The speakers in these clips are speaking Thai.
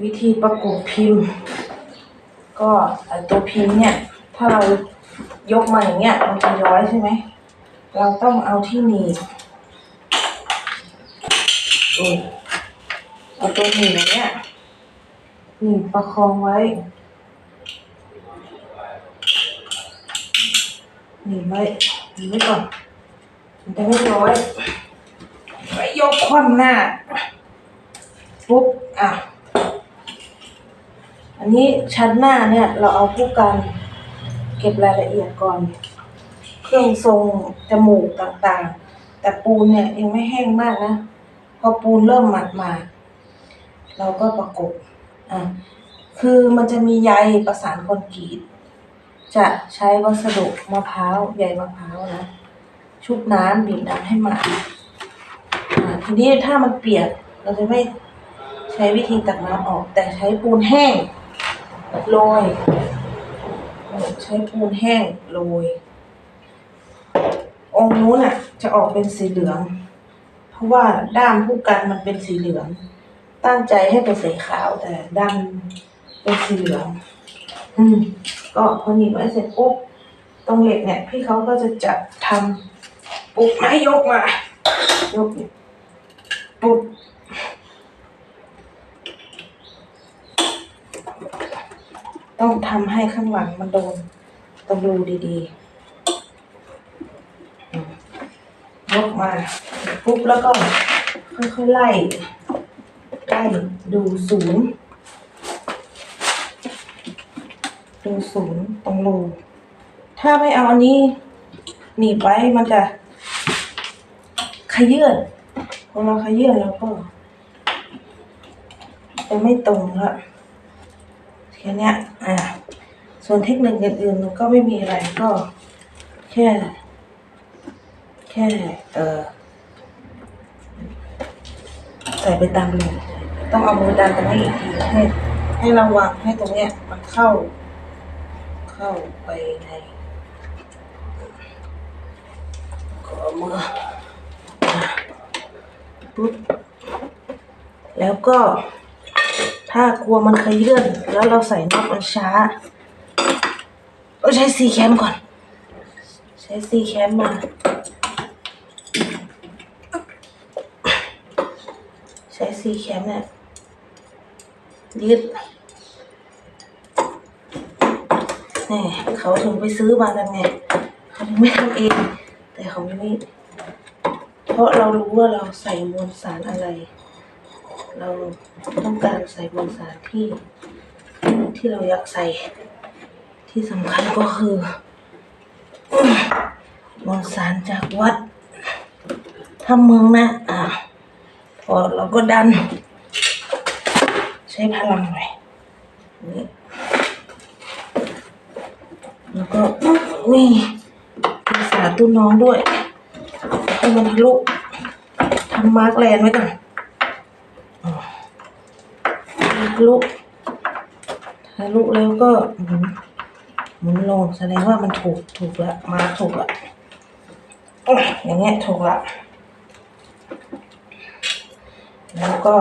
วิธีประกบพิมพ์ ก็ไอตัวพิมพ์เนี่ย ถ้าเรายกมาอย่างเงี้ยมันจะย้อยใช่ไหม เราต้องเอาที่หนีบอุ้ยเอาตัวหนีบเงี้ยหนีบประคองไว้หนีบไว้หนีบไว้ก่อนมันจะไม่ย้อยไว้ยกคว่ำหน้าปุ๊บอะ อันนี้ชั้นหน้าเนี่ยเราเอาผู้กันเก็บรายละเอียดก่อน เครื่องทรงจมูกต่างๆ แต่ปูนเนี่ยยังไม่แห้งมากนะพอปูนเริ่มหมาดมาเราก็ประกบอะคือมันจะมีใยประสานคอนกรีตจะใช้วัสดุมะพร้าวใยมะพร้าวนะชุบน้ำบีบน้ำให้หมาดอ่าทีนี้ถ้ามันเปียกเราจะไม่ใช้วิธีตักน้ำออก แต่ใช้ปูนแห้ง โรย ใช้ปูนแห้งโรย องค์นู้นอะ จะออกเป็นสีเหลือง เพราะว่าด้ามผู้กันมันเป็นสีเหลือง ตั้งใจให้เป็นสีขาวแต่ด้ามเป็นสีเหลือง อืม ก็พอหนีบไว้เสร็จปุ๊บ ตรงเหล็กเนี่ย พี่เขาก็จะจับทำปุ๊บไม้ยกมา ยกปุ๊บ ต้องทำให้ข้างหลังมันโดนตรงรูดีๆยกมาปุ๊บแล้วก็ค่อยๆไล่ไล่ดูศูนย์ดูศูนย์ตรงรูถ้าไม่เอาอันนี้หนีบไว้มันจะขยื่นพอเราขยื่นแล้วก็จะไม่ตรงละ แค่นี้อ่าส่วนเทคนิคอื่นๆมันก็ไม่มีอะไรก็แค่ แค่เออใส่ไปตามรูต้องเอามือดันตรงนี้อีกทีให้ให้ระวังให้ตรงเนี้ยมันเข้า เข้าไปในขอมืออะปุ๊บแล้วก็ ถ้ากลัวมันขยื่นแล้วเราใส่น็อตมันช้าเราใช้ซีแคมก่อน ใช้ซีแคมมา ใช้ซีแคมเนี่ยยึดนี่เขาถึงไปซื้อมากันไงเขาไม่ทำเอง แต่เขาไม่เพราะเรารู้ว่าเราใส่มวลสารอะไร เราต้องการใส่มวลสารที่ ที่เราอยากใส่ ที่สำคัญก็คือมวลสารจากวัดถ้าเมืองนะอะพอเราก็ดัน ใช้พลังหน่อยนี่แล้วก็นี่มีสาตู้น้องด้วยให้มันทะลุทำมาร์กแลนไว้ก่อนอ่า ทะลุทะลุแล้วก็หมุนหมุนลงแสดงว่ามันถูกถูกละมาถูกละอย่างเงี้ยถูกละแล้วก็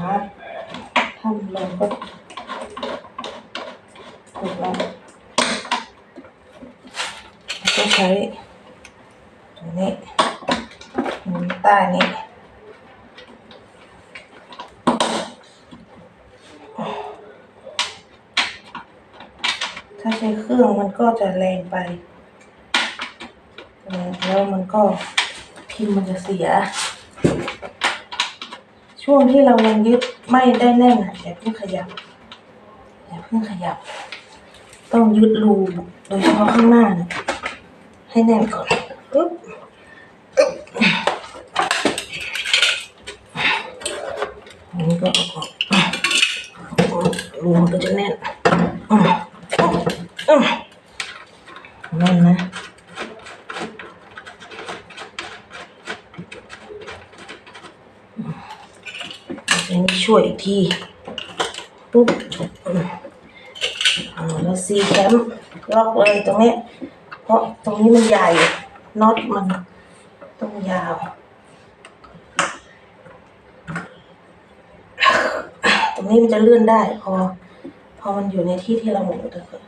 มาทำลงก็ถูกแล้วแล้วก็ใช้ตรงนี้หมุนใต้นี้ ถ้าใช้เครื่องมันก็จะแรงไป แล้วมันก็พิมพ์มันจะเสีย ช่วงที่เรายังยึดไม่ได้แน่นอย่าเพิ่งขยับอย่าเพิ่งขยับ ต้องยึดรูโดยเฉพาะข้างหน้านี่ยให้แน่นก่อนปึ๊บอึ๊บอันนี้ก็ออกรูมันก็จะแน่นอืมอืมแน่นนะ อันนี้ช่วยอีกที ปุ๊บอืมอ่าแล้วซีแคมล็อกเลยตรงนี้ เพราะตรงนี้มันใหญ่ น็อตมันต้องยาว ตรงนี้มันจะเลื่อนได้ พอ พอมันอยู่ในที่ที่เราหมุนแล้วก็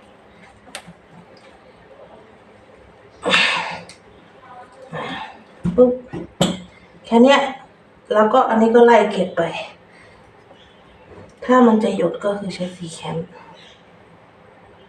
ปุ๊บ แค่เนี้ยแล้วก็อันนี้ก็ไล่เก็บไป ถ้ามันจะหยดก็คือใช้สีแคม